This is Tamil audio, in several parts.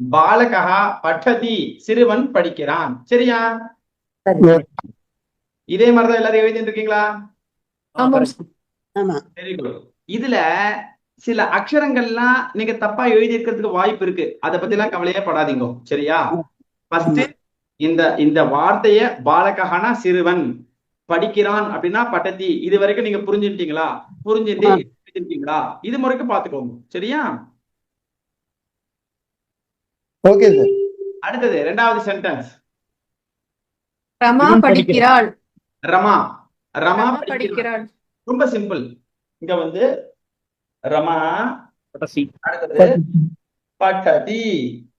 பாலகா பட்டதி சிறுவன் படிக்கிறான். சரியா? இதே மாதிரிதான் எல்லாரும் எழுதிட்டு இருக்கீங்களா? ஆமாம் சார் ஆமா. வெரி குட் இதுல சில அக்ஷரங்கள்லாம் நீங்க தப்பா எழுதி இருக்கிறதுக்கு வாய்ப்பு இருக்கு. அத பத்தி எல்லாம் கவலையே படாதீங்க. சரியா? ஃபர்ஸ்ட் இந்த இந்த வார்த்தைய பாலகஹனா சிறுவன் படிக்கிறான் அப்படின்னா பட்டதி. இது வரைக்கும் நீங்க புரிஞ்சுட்டீங்களா புரிஞ்சுட்டு இது முறைக்கும் பாத்துக்கோங்க சரியா? ஓகே சார் அடுத்தது ரெண்டாவது சென்டென்ஸ் ரமா படிக்கிறாள். ரமா. ரமா படிக்கிறாள். ரொம்ப சிம்பிள் இங்க வந்து ரமா. அடுத்தது பட்டதி.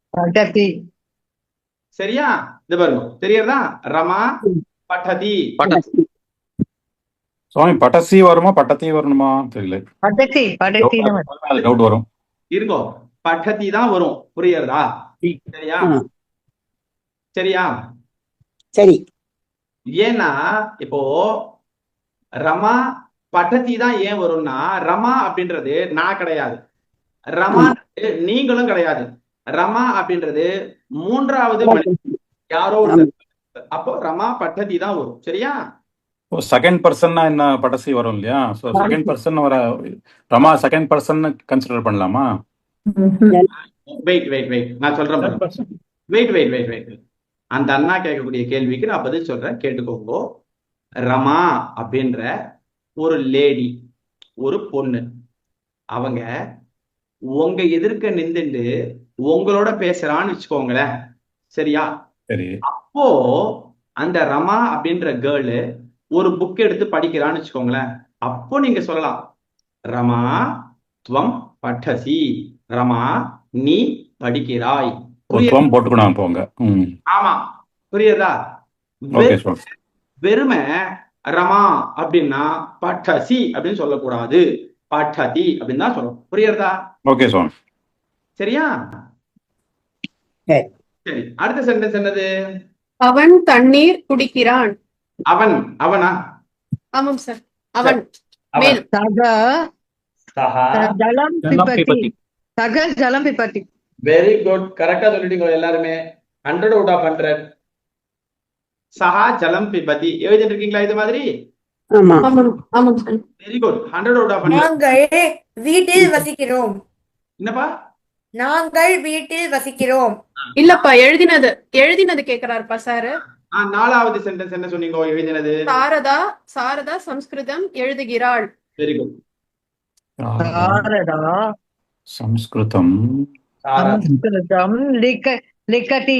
பட்டதி. சரியா? இது பாருங்க. தெரியறதா? ரமா பட்டதி. சுவாமி பட்டசி வருமா பட்டத்தி வரணுமா தெரியல. பட்டதி பட்டதி அது டவுட் வரும். இருங்கோ. பட்டதி தான் வரும். புரியுறதா? சரியா. சரியா? சரி. ஏன்னா இப்போ ரமா பட்டதி தான் ஏன் வரும்னா ரமா அப்படின்றது நான் கிடையாது. ரமா நீங்களும் கிடையாது. ரமா அப்படின்றது மூன்றாவது மனிதன். யாரோ ஒருத்தர். அப்போ ரமா பட்டதி தான் வரும். சரியா? செகண்ட் பர்சன்னா என்ன பட்டசி வரும் இல்லையா? ஸோ செகண்ட் பர்சன் வர ரமா செகண்ட் பர்சன் கன்சிடர் பண்ணலாமா? வெயிட் வெயிட் வெயிட் நான் சொல்றேன். வெயிட் வெயிட் வெயிட் வெயிட் அந்த அண்ணா கேட்கக்கூடிய கேள்விக்கு நான் பதில் சொல்றேன். கேட்டுக்கோங்க. ரமா அப்படின்ற ஒரு லேடி ஒரு பொண்ணு. அவங்க உங்க எதிர்க்க நின்றுட்டு உங்களோட பேசுறான்னு வச்சுக்கோங்களேன். சரியா? சரி. அப்போ அந்த ரமா அப்படின்ற கேர்ளு ஒரு புக் எடுத்து படிக்கிறான்னு வச்சுக்கோங்களேன். அப்போ நீங்க சொல்லலாம். ரமா துவம் பட்டசி. ரமா நீ படிக்கிறாய். போட்டுக்கணும் போங்க ஆமா. புரியுதா? வெறுமை ரமா அப்படின்னா பட்டசி அப்படின்னு சொல்லக்கூடாது. பட்டதி அப்படின்னு தான் சொல்லணும் புரியுறதா? ஓகே சுவாமி சரியா? சரி. அடுத்த சென்டென்ஸ் என்னது? அவன் தண்ணீர் குடிக்கிறான். அவன் அவனா? ஆமாம் சார். அவன். மேல். சக ஜலம் பிபதி. சக ஜலம் பிபதி வெரி குட் கரெக்டா சொல்லிட்டீங்க எல்லாருமே. ஹண்ட்ரட் அவுட் ஆஃப் ஹண்ட்ரட் சஹா ஜலம் பிபதி எழுதிட்டு இருக்கீங்களா இது மாதிரி? Very good hundred out of நாங்கள் வீட்டில் வசிக்கிறோம். என்னப்பா? நாங்கள் வீட்டில் வசிக்கிறோம். இல்லப்பா எழுதினது. எழுதினது கேக்குறாருப்பா சார். ஆ, நாலாவது சென்டென்ஸ் என்ன சொன்னீங்க எழுதினது? சாரதா சாரதா சம்ஸ்கிருதம் எழுதுகிறாள். வெரி குட் சாரதா సంస్కృతం సంస్కృతం లిఖ లిఖతి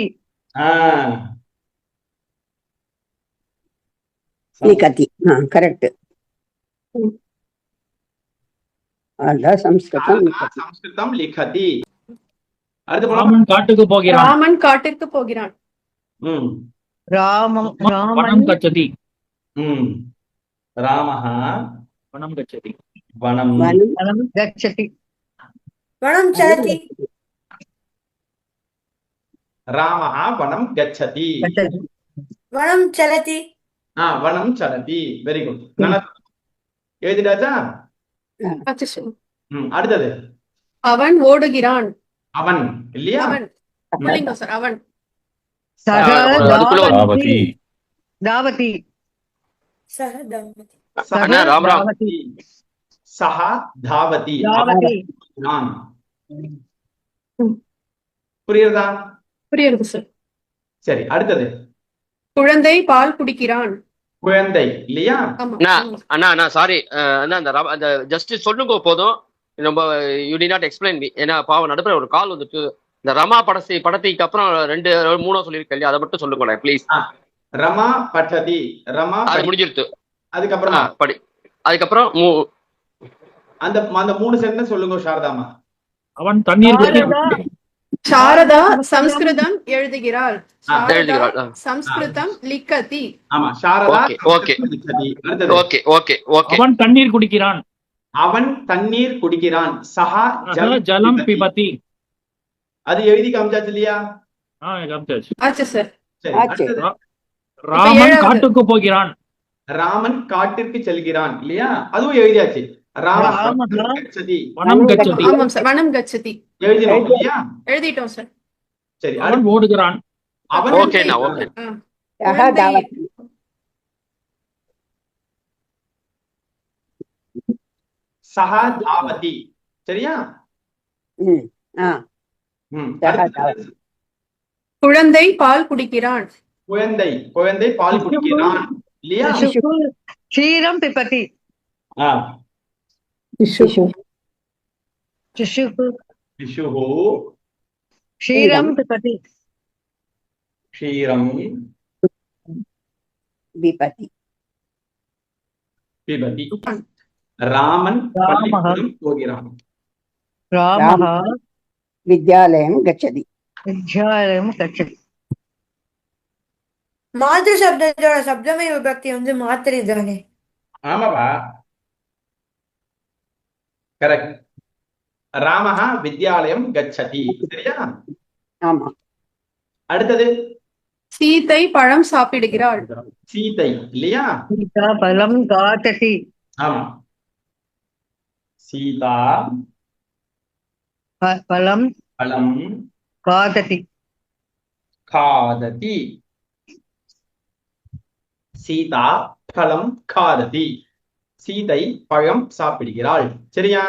లిఖతి కరెక్ట్ అలా సంస్కృతం సంస్కృతం లిఖతి ராமன் காட்டுக்கு போகிறான் ராமன் காட்டிற்கு போகிறான் ராமம் ராமன் கச்சதி ராமஹ வனம் கச்சதி வனம் வனம் கச்சதி வனம் செலுத்தி ராமः வனம் கச்சதி. வனம் செலுத்தி ஆ வனம் சலதி வெரி குட் நல்லா எழுதிட்டாச்சா? அடுத்தது. அவன் ஓடுகிறான். அவன் இல்லையா? அவன். சார் அவன். தாவதி. தாவதி. தாவதி. சஹா தாவதி. தாவதி. நான். புரியுறதா புரியுது சார் சரி அடுத்தது. குழந்தை பால் குடிக்கிறான். குழந்தை இல்லையா? அண்ணா. அண்ணா சாரி அண்ணா அந்த ஜஸ்ட் சொல்லுங்க போதும். நம்ம you did not explain me ஏன்னா பாவம் நடுப்புற ஒரு கால் வந்துட்டு இந்த ரமா படத்தை படத்துக்கு அப்புறம் ரெண்டு மூணோ சொல்லியிருக்கேன் இல்லையா? அதை மட்டும் சொல்லுங்களேன் ப்ளீஸ் ரமா பட்டதி ரமா அது முடிஞ்சிருத்து அதுக்கப்புறமா? படி. அதுக்கப்புறம் மூ- அந்த அந்த மூணு சென்டென்ஸ் சொல்லுங்க சாரதாமா அவன் தண்ணீர் சாரதா சம்ஸ்கிருதம் எழுதுகிறாள். சம்ஸ்கிருதம் லிக்கதி. ஆமா சாரதா. அடுத்தது. Okay okay okay. அவன் தண்ணீர் குடிக்கிறான். அவன் தண்ணீர் குடிக்கிறான். சஹா சக ஜலம் பிபதி அது எழுதி காமிச்சாச்சு இல்லையா? ஆ காமிச்சாச்சு. ஆச்சு சார் சரி ஆச்சு. அடுத்தது. ராமன். காட்டுக்கு போகிறான். ராமன் காட்டிற்கு செல்கிறான் இல்லையா? அதுவும் எழுதியாச்சு. வனம் கச்சதி. சார். சரி. அவன் ஓடுகிறான். அவன் ஓகேண்ணா ஓகே. சஹா தாவதி. குழந்தை பால் குடிக்கிறான். குழந்தை குழந்தை பால் குடிக்கிறான். இல்லையா? க்ஷீரம் பிபதி शिशुः शिशुः शिशुः क्षीरं पिबति क्षीरं पिबति पिबति रामन् रामः। रामः। विद्यालयं गच्छति। विद्यालयं गच्छति। ಮಾತೃ ಶಬ್ದದೊಳ ಶಬ್ದಮಯ ವಿಭಕ್ತಿ ಒಂದು ಮಾತ್ರ ಇದ್ದಾನೆ கரெக்ட் ராமஹா வித்யாலயம் கச்சதி. சரியா? ஆமா. அடுத்தது? சீதை பழம் சாப்பிடுகிறாள். சீதை இல்லையா? சீதா பழம் காட்டசி. ஆமா. சீதா பழம் பழம் காததி காததி. சீதா பழம் காததி. சீதை பழம் சாப்பிடுகிறாள். சரியா?